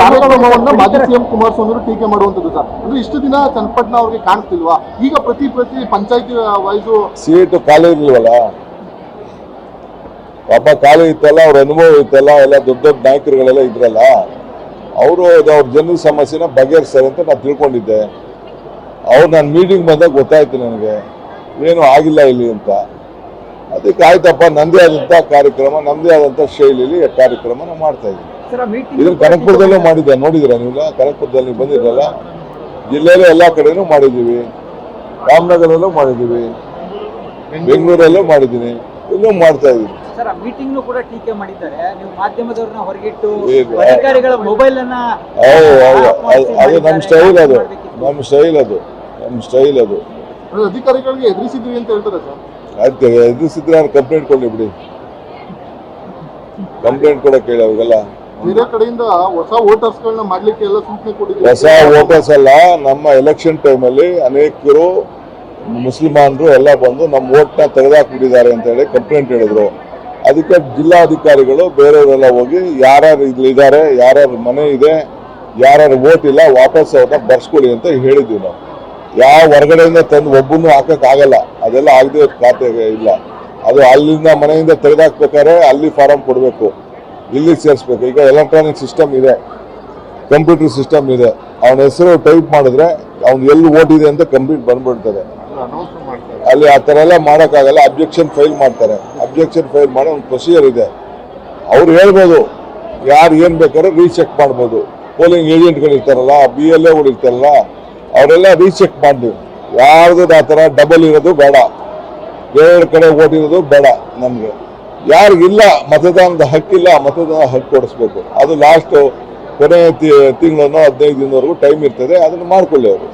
ಕಾರ್ಯಕ್ರಮವನ್ನ ಮಾಜಿ ಸಿಎಂ ಕುಮಾರಸ್ವಾಮಿ ಅವರು ಟೀಕೆ ಮಾಡುವಂಥದ್ದು ಸರ್. ಅಂದ್ರೆ ಇಷ್ಟು ದಿನ ಚನ್ನಪಟ್ಟಣ ಅವ್ರಿಗೆ ಕಾಣ್ತಿಲ್ವಾ? ಈಗ ಪ್ರತಿ ಪ್ರತಿ ಪಂಚಾಯತಿ ವೈಸು ಸೀಟ್ ಖಾಲಿ ಇರ್ಲಿಲ್ವಲ್ಲ? ಪಾಪ ಖಾಲಿ ಇತ್ತಲ್ಲ, ಅವ್ರ ಅನುಭವ ಇತ್ತಲ್ಲ, ಎಲ್ಲ ದೊಡ್ಡ ದೊಡ್ಡ ನಾಯಕರುಗಳೆಲ್ಲ ಇದ್ರಲ್ಲ? ಅವರು ಅವ್ರ ಜನರ ಸಮಸ್ಯೆನ ಬಗೆಹರಿಸ್ತಾರೆ ಅಂತ ನಾನು ತಿಳ್ಕೊಂಡಿದ್ದೆ. ಅವ್ರು ನಾನು ಮೀಟಿಂಗ್ ಬಂದಾಗ ಗೊತ್ತಾಯ್ತು ನನಗೆ. ಏನು ಆಗಿಲ್ಲ ಇಲ್ಲಿ ಅಂತ. ಅದಕ್ಕೆ ಆಯ್ತಪ್ಪ, ನಂದೇ ಆದಂಥ ಕಾರ್ಯಕ್ರಮ ನಮ್ಮದೇ ಆದಂಥ ಶೈಲಿಯಲ್ಲಿ ಕಾರ್ಯಕ್ರಮ ನಾವು ಮಾಡ್ತಾ ಮೀಟಿಂಗ್ ಇದನ್ನ ಕನಕಪುರದಲ್ಲೂ ಮಾಡಿದ್ದೆ ನೋಡಿದಿರ ನೀವು? ಕನಕಪುರದಲ್ಲಿ ನೀವು ಬಂದಿದ್ರಲ್ಲ? ಜಿಲ್ಲೆಯಲ್ಲೂ ಎಲ್ಲ ಕಡೆನೂ ಮಾಡಿದ್ದೀವಿ. ರಾಮನಗರಲ್ಲೂ ಮಾಡಿದ್ದೀವಿ. ಬೆಂಗಳೂರಲ್ಲೂ ಮಾಡಿದ್ದೀನಿ. ಇನ್ನೂ ಮಾಡ್ತಾ ಇದ್ದೀನಿ ಸರ್ ಆ ಮೀಟಿಂಗ್ ಕೂಡ ಟೀಕೆ ಮಾಡಿದ್ದಾರೆ. ನೀವು ಮಾಧ್ಯಮದವ್ರನ್ನ ಹೊರಗಿಟ್ಟು ಅಧಿಕಾರಿಗಳ ಮೊಬೈಲ್ ಅನ್ನ ಹೌದು ಹೌದು. ಆಫ್ ಮಾಡಿಸಿ ಅದು- ಅದು ನಮ್ಮ ಸ್ಟೈಲ್ ಅದು. ನಮ್ಮ ಸ್ಟೈಲ್ ಅದು. ನಮ್ಮ ಸ್ಟೈಲ್ ಅದು. ಅಧಿಕಾರಿಗಳಿಗೆ ಎದುರಿಸಿದ್ವಿ ಅಂತ ಹೇಳ್ತಾರೆ ಸರ್. ಆಯ್ತು ಎದುರಿಸಿದ್ರೆ ಕಂಪ್ಲೇಂಟ್ ಕೊಡ್ಲಿ ಬಿಡಿ. ಕಂಪ್ಲೇಂಟ್ ಕೂಡ ಕೇಳಿ ಅವಾಗೆಲ್ಲ ಕಡೆಯಿಂದ ಹೊಸ ವೋಟರ್ಸ್ಗಳನ್ನ ಮಾಡ್ಲಿಕ್ಕೆ ಹೊಸ ವೋಟರ್ಸ್ ಅಲ್ಲ ನಮ್ಮ ಎಲೆಕ್ಷನ್ ಟೈಮಲ್ಲಿ ಅನೇಕರು ಮುಸ್ಲಿಮಾನರು ಎಲ್ಲ ಬಂದು ನಮ್ಮ ವೋಟ್ನ ತೆಗೆದಾಕ್ಬಿಟ್ಟಿದ್ದಾರೆ ಅಂತ ಹೇಳಿ ಕಂಪ್ಲೇಂಟ್ ಹೇಳಿದ್ರು. ಅದಕ್ಕೆ ಜಿಲ್ಲಾಧಿಕಾರಿಗಳು ಬೇರೆಯವರೆಲ್ಲ ಹೋಗಿ ಯಾರ್ಯಾರು ಇಲ್ಲಿದ್ದಾರೆ ಯಾರ್ಯಾರ ಮನೆ ಇದೆ, ಯಾರ್ಯಾರು ವೋಟ್ ಇಲ್ಲ ವಾಪಸ್ ಅವ್ರನ್ನ ಬರ್ಸ್ಕೊಳ್ಳಿ ಅಂತ ಹೇಳಿದ್ವಿ ನಾವು. ಯಾವ ಹೊರಗಡೆಯಿಂದ ತಂದು ಒಬ್ಬನು ಹಾಕೋಕ್ಕಾಗಲ್ಲ ಅದೆಲ್ಲ ಆಗದೆ ಖಾತೆಗೆ ಇಲ್ಲ. ಅದು ಅಲ್ಲಿಂದ ಮನೆಯಿಂದ ತೆಗೆದಾಕ್ಬೇಕಾದ್ರೆ ಅಲ್ಲಿ ಫಾರಂ ಕೊಡಬೇಕು. ಇಲ್ಲಿ ಸೇರಿಸ್ಬೇಕು. ಈಗ ಎಲೆಕ್ಟ್ರಾನಿಕ್ ಸಿಸ್ಟಮ್ ಇದೆ ಕಂಪ್ಯೂಟರ್ ಸಿಸ್ಟಮ್ ಇದೆ. ಅವನ ಹೆಸರು ಟೈಪ್ ಮಾಡಿದ್ರೆ ಅವ್ನು ಎಲ್ಲಿ ಓಟಿದೆ ಅಂತ ಕಂಪ್ಲೀಟ್ ಮಾಡ್ತಾರೆ ಅಲ್ಲಿ ಆ ಥರ ಎಲ್ಲ ಮಾಡೋಕ್ಕಾಗಲ್ಲ ಅಬ್ಜೆಕ್ಷನ್ ಫೈಲ್ ಮಾಡ್ತಾರೆ. ಅಬ್ಜೆಕ್ಷನ್ ಫೈಲ್ ಮಾಡೋ ಒಂದು ಪ್ರೊಸೀಜರ್ ಇದೆ. ಅವ್ರು ಹೇಳ್ಬೋದು, ಯಾರು ಏನು ಬೇಕಾದ್ರೂ ರೀಚೆಕ್ ಮಾಡ್ಬೋದು. ಪೋಲಿಂಗ್ ಏಜೆಂಟ್ಗಳು ಇರ್ತಾರಲ್ಲ ಬಿ ಎಲ್ ಎಗಳು ಇರ್ತಾರಲ್ಲ, ಅವರೆಲ್ಲ ರೀಚೆಕ್ ಮಾಡಿ ಯಾರ್ದು ಆ ಥರ ಡಬಲ್ ಇರೋದು ಬೇಡ. ಬೇರೆ ಕಡೆ ಓಟಿರೋದು ಬೇಡ ನಮಗೆ. ಯಾರಿಗಿಲ್ಲ ಮತದಾನದ ಹಕ್ಕಿಲ್ಲ, ಮತದಾನ ಹಕ್ಕು ಕೊಡಿಸ್ಬೇಕು. ಅದು ಲಾಸ್ಟ್ ಕೊನೆ ತಿಂಗಳನ್ನು ಹದಿನೈದು ದಿನವರೆಗೂ ಟೈಮ್ ಇರ್ತದೆ, ಅದನ್ನು ಮಾಡ್ಕೊಳ್ಳಿ ಅವರು.